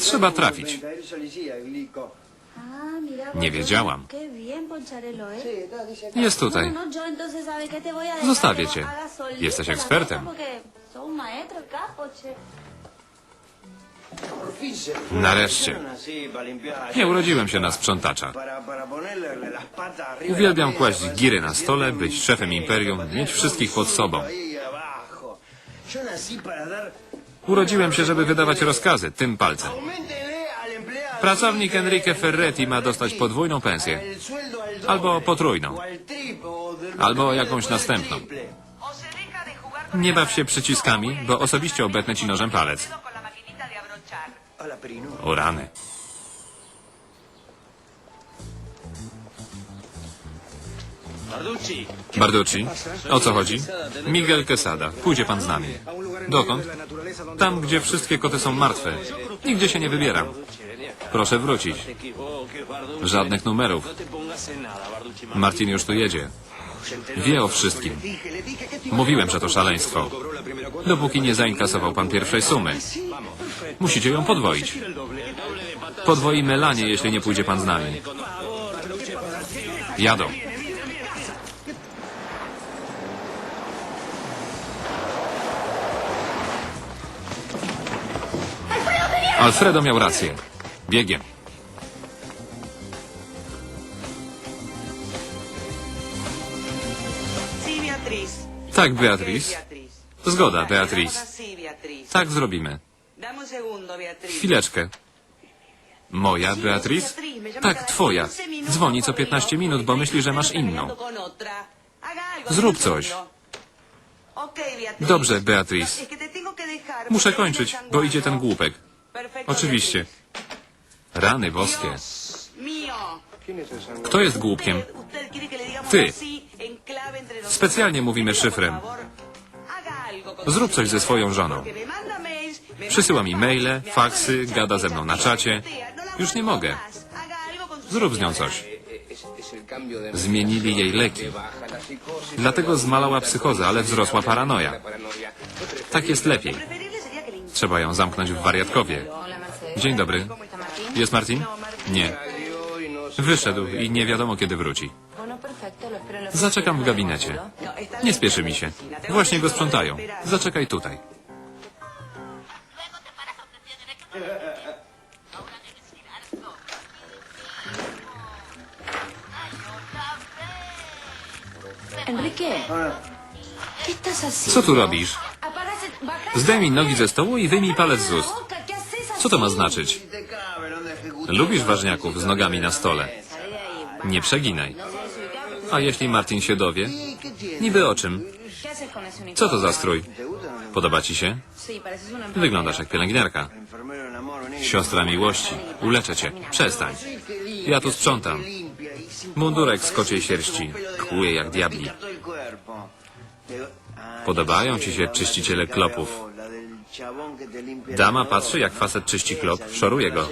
Trzeba trafić. Nie wiedziałam. Jest tutaj. Zostawię cię. Jesteś ekspertem. Nareszcie. Nie urodziłem się na sprzątacza. Uwielbiam kłaść giry na stole, być szefem imperium, mieć wszystkich pod sobą. Urodziłem się, żeby wydawać rozkazy tym palcem. Pracownik Enrique Ferretti ma dostać podwójną pensję. Albo potrójną. Albo jakąś następną. Nie baw się przyciskami, bo osobiście obetnę ci nożem palec. O rany. Barducci, o co chodzi? Miguel Quesada, pójdzie pan z nami. Dokąd? Tam, gdzie wszystkie koty są martwe. Nigdzie się nie wybieram. Proszę wrócić. Żadnych numerów. Martin już tu jedzie. Wie o wszystkim. Mówiłem, że to szaleństwo. Dopóki nie zainkasował pan pierwszej sumy. Musicie ją podwoić. Podwoimy lanie, jeśli nie pójdzie pan z nami. Jadą. Alfredo miał rację. Biegiem. Tak, Beatriz. Zgoda, Beatriz. Tak zrobimy. Chwileczkę. Moja, Beatriz? Tak, twoja. Dzwoni co 15 minut, bo myśli, że masz inną. Zrób coś. Dobrze, Beatriz. Muszę kończyć, bo idzie ten głupek. Oczywiście. Rany boskie. Kto jest głupkiem? Ty. Specjalnie mówimy szyfrem. Zrób coś ze swoją żoną. Przysyła mi maile, faksy, gada ze mną na czacie. Już nie mogę. Zrób z nią coś. Zmienili jej leki. Dlatego zmalała psychoza, ale wzrosła paranoja. Tak jest lepiej. Trzeba ją zamknąć w wariatkowie. Dzień dobry. Jest Martin? Nie. Wyszedł i nie wiadomo kiedy wróci. Zaczekam w gabinecie. Nie spieszy mi się. Właśnie go sprzątają. Zaczekaj tutaj. Enrique. Co tu robisz? Zdejmij nogi ze stołu i wyjmij palec z ust. boca, ¿qué haces Co to ma znaczyć? Lubisz ważniaków z nogami na stole. Nie przeginaj. A jeśli Martin się dowie? Niby o czym? Co to za strój? Podoba ci się? Wyglądasz jak pielęgniarka. Siostra miłości. Uleczę cię. Przestań. Ja tu sprzątam. Mundurek z kociej sierści. Kłuje jak diabli. Podobają ci się czyściciele klopów. Dama patrzy, jak facet czyści klop, szoruje go.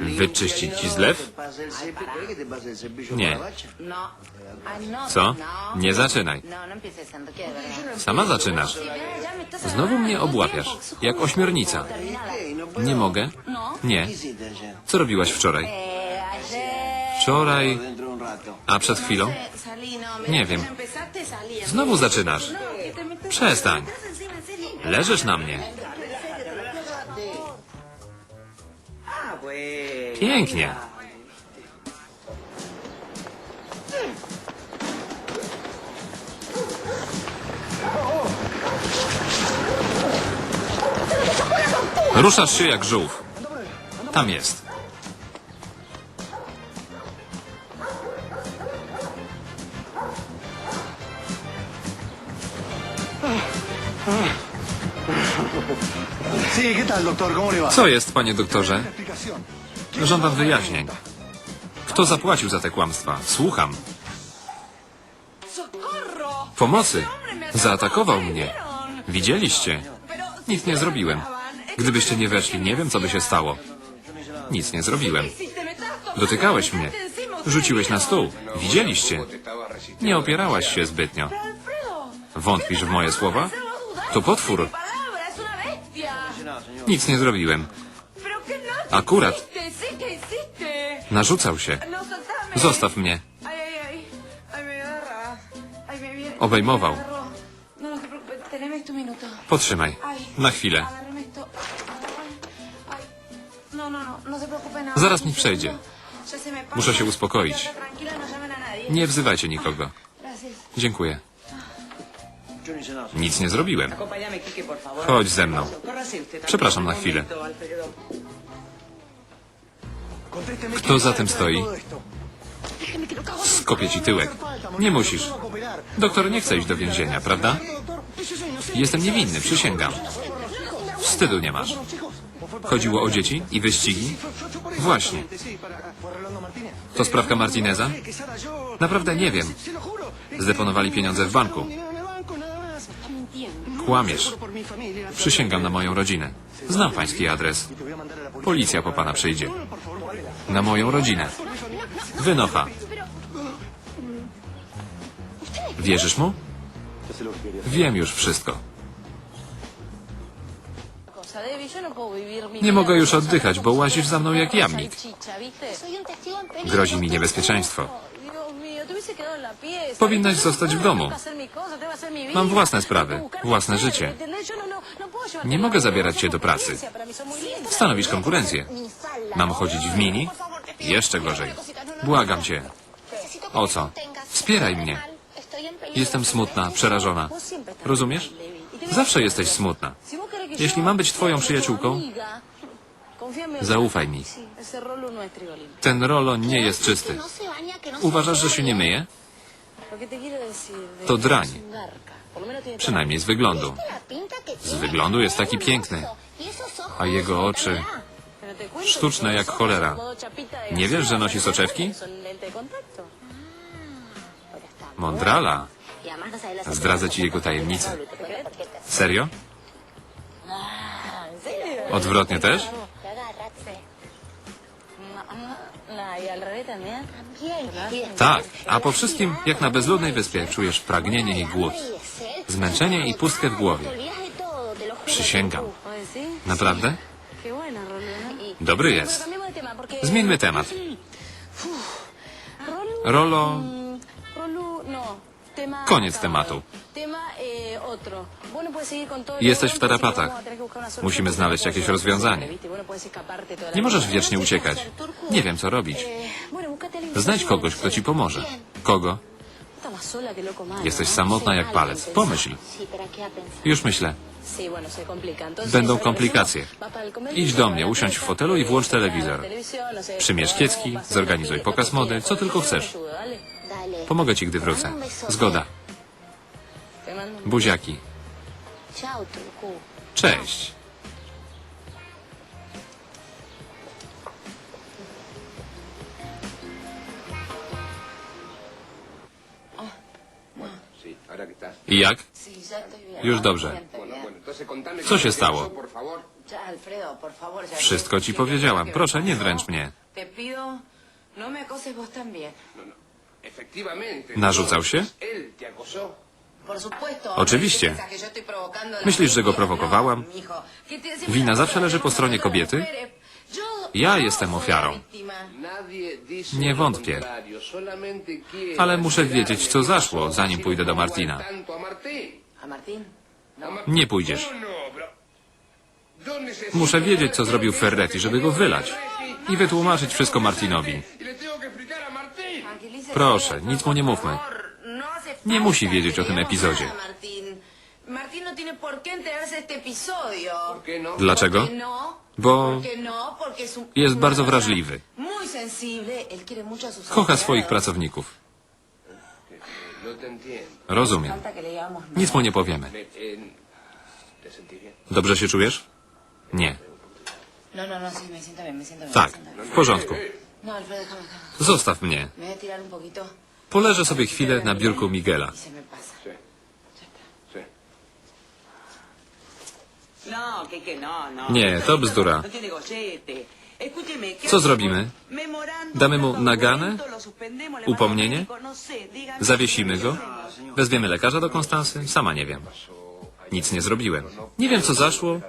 Wyczyścić ci zlew? Nie. Co? Nie zaczynaj. Sama zaczynasz. Znowu mnie obłapiasz, jak ośmiornica. Nie mogę? Nie. Co robiłaś wczoraj? Wczoraj... A przed chwilą? Nie wiem. Znowu zaczynasz. Przestań. Leżysz na mnie. Pięknie. Ruszasz się jak żółw. Tam jest. Co jest, panie doktorze? Żądam wyjaśnień. Kto zapłacił za te kłamstwa? Słucham. Pomocy. Zaatakował mnie. Widzieliście? Nic nie zrobiłem. Gdybyście nie weszli, nie wiem, co by się stało. Nic nie zrobiłem. Dotykałeś mnie. Rzuciłeś na stół. Widzieliście? Nie opierałaś się zbytnio. Wątpisz w moje słowa? To potwór. Nic nie zrobiłem. Akurat. Narzucał się. Zostaw mnie. Obejmował. Potrzymaj. Na chwilę. Zaraz mi przejdzie. Muszę się uspokoić. Nie wzywajcie nikogo. Dziękuję. Nic nie zrobiłem. Chodź ze mną. Przepraszam na chwilę. Kto za tym stoi? Skopię ci tyłek. Nie musisz. Doktor nie chce iść do więzienia, prawda? Jestem niewinny, przysięgam. Wstydu nie masz. Chodziło o dzieci i wyścigi? Właśnie. To sprawka Martineza? Naprawdę nie wiem. Zdeponowali pieniądze w banku. Kłamiesz. Przysięgam na moją rodzinę. Znam pański adres. Policja po pana przyjdzie. Na moją rodzinę. Wynocha. Wierzysz mu? Wiem już wszystko. Nie mogę już oddychać, bo łazisz za mną jak jamnik. Grozi mi niebezpieczeństwo. Powinnaś zostać w domu. Mam własne sprawy, własne życie. Nie mogę zabierać cię do pracy. Stanowisz konkurencję. Mam chodzić w mini? Jeszcze gorzej. Błagam cię. O co? Wspieraj mnie. Jestem smutna, przerażona. Rozumiesz? Zawsze jesteś smutna. Jeśli mam być twoją przyjaciółką, Zaufaj mi. Ten rolo nie jest czysty. Uważasz, że się nie myje? To drań. Przynajmniej z wyglądu. Z wyglądu jest taki piękny. A jego oczy sztuczne jak cholera. Nie wiesz, że nosi soczewki? Mądrala. Zdradzę ci jego tajemnicę. Serio? Odwrotnie też? Tak, a po wszystkim, jak na bezludnej wyspie, czujesz pragnienie i głód. Zmęczenie i pustkę w głowie. Przysięgam. Naprawdę? Dobry jest. Zmieńmy temat. Rolo... Koniec tematu. Jesteś w tarapatach. Musimy znaleźć no jakieś rozwiązanie. no Nie możesz wiecznie uciekać. Nie wiem, co robić. Eh, Znajdź kogoś, kto ci pomoże. Kogo? Malo, Jesteś ¿no? samotna jak palec. Pomyśl. Już myślę. Będą ¿sabes lo que komplikacje. Idź do mnie, usiądź w fotelu i włącz telewizor. no Przymierz kiecki, zorganizuj pokaz mody, co tylko chcesz. Pomogę ci, gdy wrócę. Zgoda. Buziaki. Cześć. I jak? Już dobrze. Co się stało? Wszystko ci powiedziałam. Proszę, nie dręcz mnie. No. Narzucał się? Oczywiście. Myślisz, że go prowokowałam? No, mijo. ¿Qué te- Wina zawsze leży po stronie kobiety? Yo Ja no jestem ofiarą. Nie wątpię. Ale muszę wiedzieć, co zaszło, zanim pójdę do Martina. Mar- Nie pójdziesz. ¿Cómo no, Muszę wiedzieć, co zrobił Ferretti, żeby go wylać. I wytłumaczyć wszystko Martinowi. Y Proszę, nic mu nie mówmy. Nie musi wiedzieć o tym epizodzie. no. Dlaczego? ¿Por qué no? Bo ¿Por qué no? Jest bardzo wrażliwy. Kocha swoich pracowników. Rozumiem. Nic mu nie powiemy. Dobrze się czujesz? Nie. No, no, no. Tak, w porządku. No. Zostaw mnie. Poleżę sobie chwilę na biurku Miguela. Nie, to bzdura. No tiene gollete. Escúcheme, ¿qué Co zrobimy? Damy mu naganę? Upomnienie? Zawiesimy go? Wezwiemy lekarza do Konstansy? Sama nie wiem. Nic nie zrobiłem. Nie wiem, co zaszło.